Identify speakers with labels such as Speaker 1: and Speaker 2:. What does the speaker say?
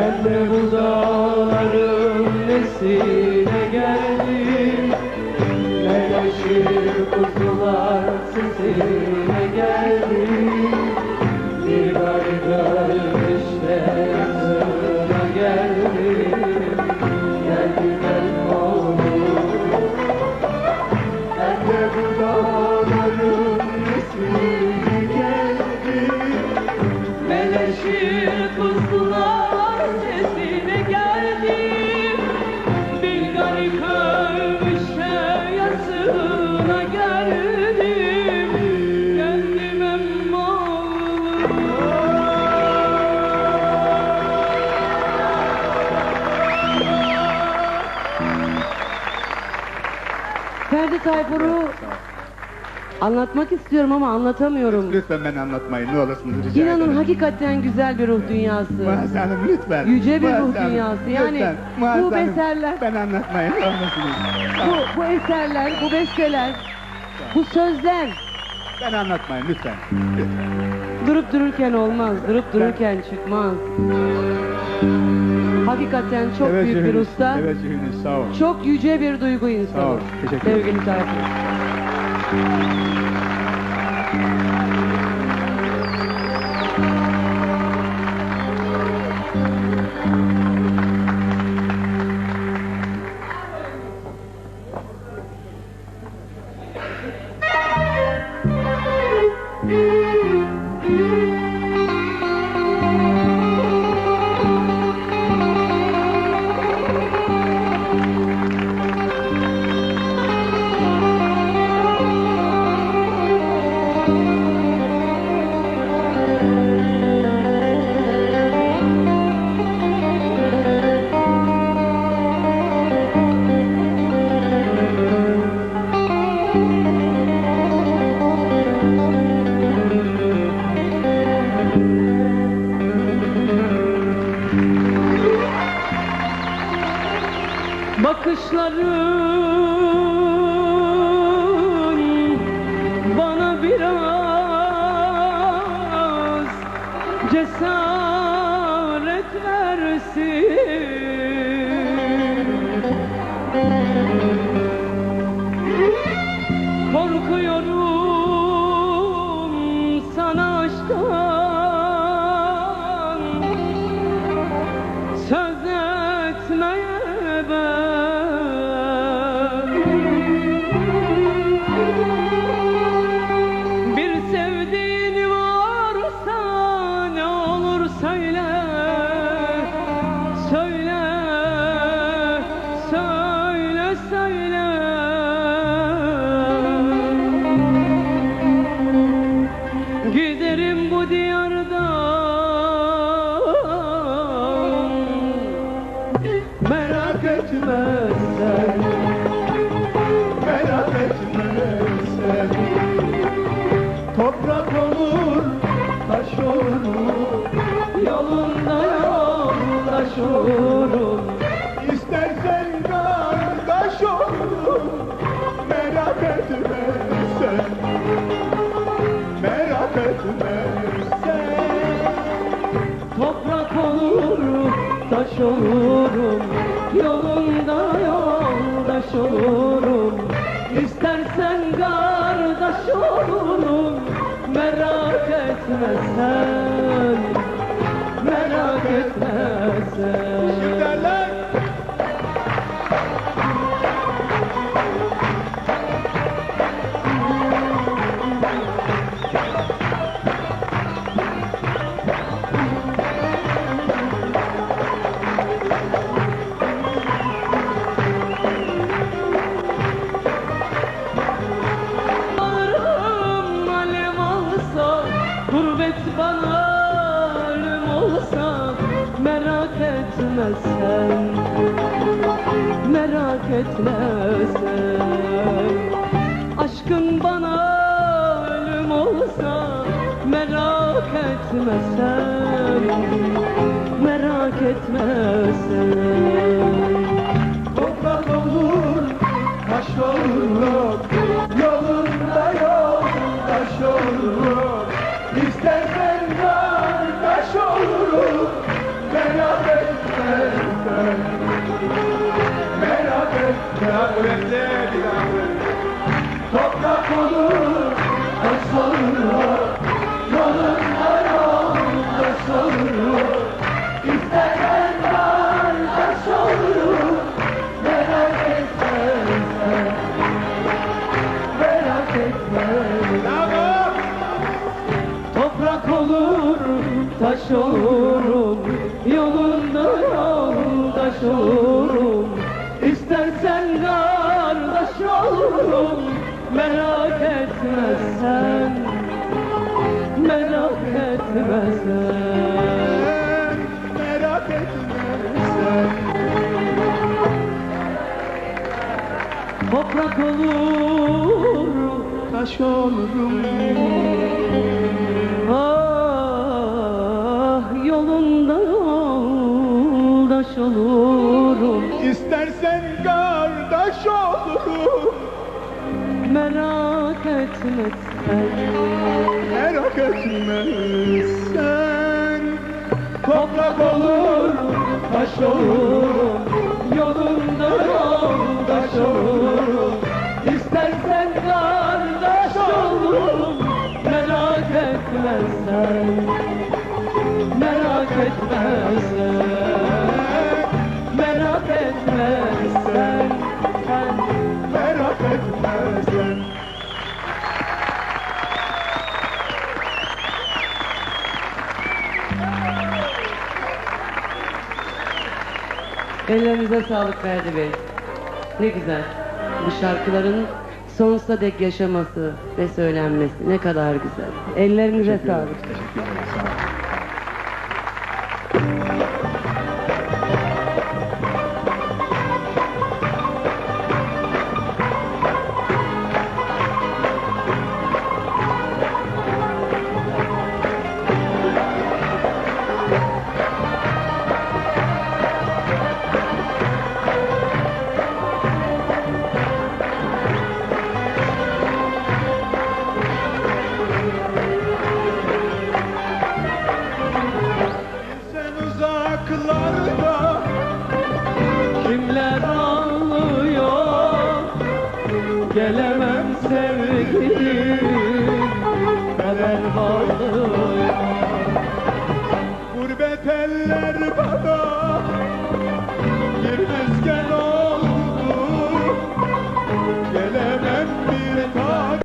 Speaker 1: Ben de bu dağların nesine geldim. Meleşir kuzular sesine geldim. Bir garip ölmüşle yanına geldim. Geldim ben oğlum. Ben de bu dağların nesine geldim. Meleşir
Speaker 2: Tayfur'u anlatmak istiyorum ama anlatamıyorum.
Speaker 3: Lütfen ben anlatmayın ne olursunuz rica
Speaker 2: İnanın
Speaker 3: ederim.
Speaker 2: hakikaten güzel bir ruh dünyası.
Speaker 3: Hanım lütfen.
Speaker 2: Yüce bir
Speaker 3: Muazzez
Speaker 2: ruh
Speaker 3: Hanım,
Speaker 2: dünyası. Yani
Speaker 3: lütfen.
Speaker 2: bu
Speaker 3: Hanım,
Speaker 2: eserler-
Speaker 3: Ben anlatmayın ne olursunuz.
Speaker 2: Bu, bu eserler, bu besteler, bu sözler
Speaker 3: Ben anlatmayın lütfen. lütfen.
Speaker 2: durup dururken olmaz, durup dururken çıkmaz. Hakikaten çok büyük bir
Speaker 3: Teveccühünüz,
Speaker 2: usta,
Speaker 3: Teveccühünüz sağ olun.
Speaker 2: çok yüce bir duygu
Speaker 3: Sağ
Speaker 2: insanı.
Speaker 3: ol, teşekkür ederim.
Speaker 2: Sevgili Tayfur. Bakışların bana biraz cesaret versin. Korkuyorum Giderim bu diyardan Merak etme sen
Speaker 3: Merak etme sen. Toprak olur, taş olur.
Speaker 2: Yolunda yoldaş olurum Toprak olurum, taş olurum Yolunda yoldaş olurum. İstersen kardeş olurum Merak etme sen Merak etme sen gurbet bana ölüm olsa Merak etme sen, merak etme sen Aşkın bana ölüm olsa merak etme sen Merak etme sen
Speaker 3: Merak etme Toprak olur taş olur Yolunda yoldaş olur İstersen kardeş olur Merak etme Merak etme
Speaker 2: Toprak olur, taş olurum Yolunda yoldaş olurum İstersen kardeş olurum Merak etme sen. Merak etme sen.
Speaker 3: Merak etme sen.
Speaker 2: Toprak olur,
Speaker 3: Taş olurum
Speaker 2: Merak etme sen.
Speaker 3: Toprak olur taş olurum
Speaker 2: Yolunda yoldaş olurum İstersen kardeş olurum Merak etme sen Merak etme sen
Speaker 4: Ellerinize sağlık Ferdi Bey. Ne güzel. Bu şarkıların sonsuza dek yaşaması ve söylenmesi ne kadar güzel. Ellerinize sağlık.
Speaker 3: Teşekkür ederim sağ olun.
Speaker 2: Kader bağlıyor
Speaker 3: Gurbet eller bana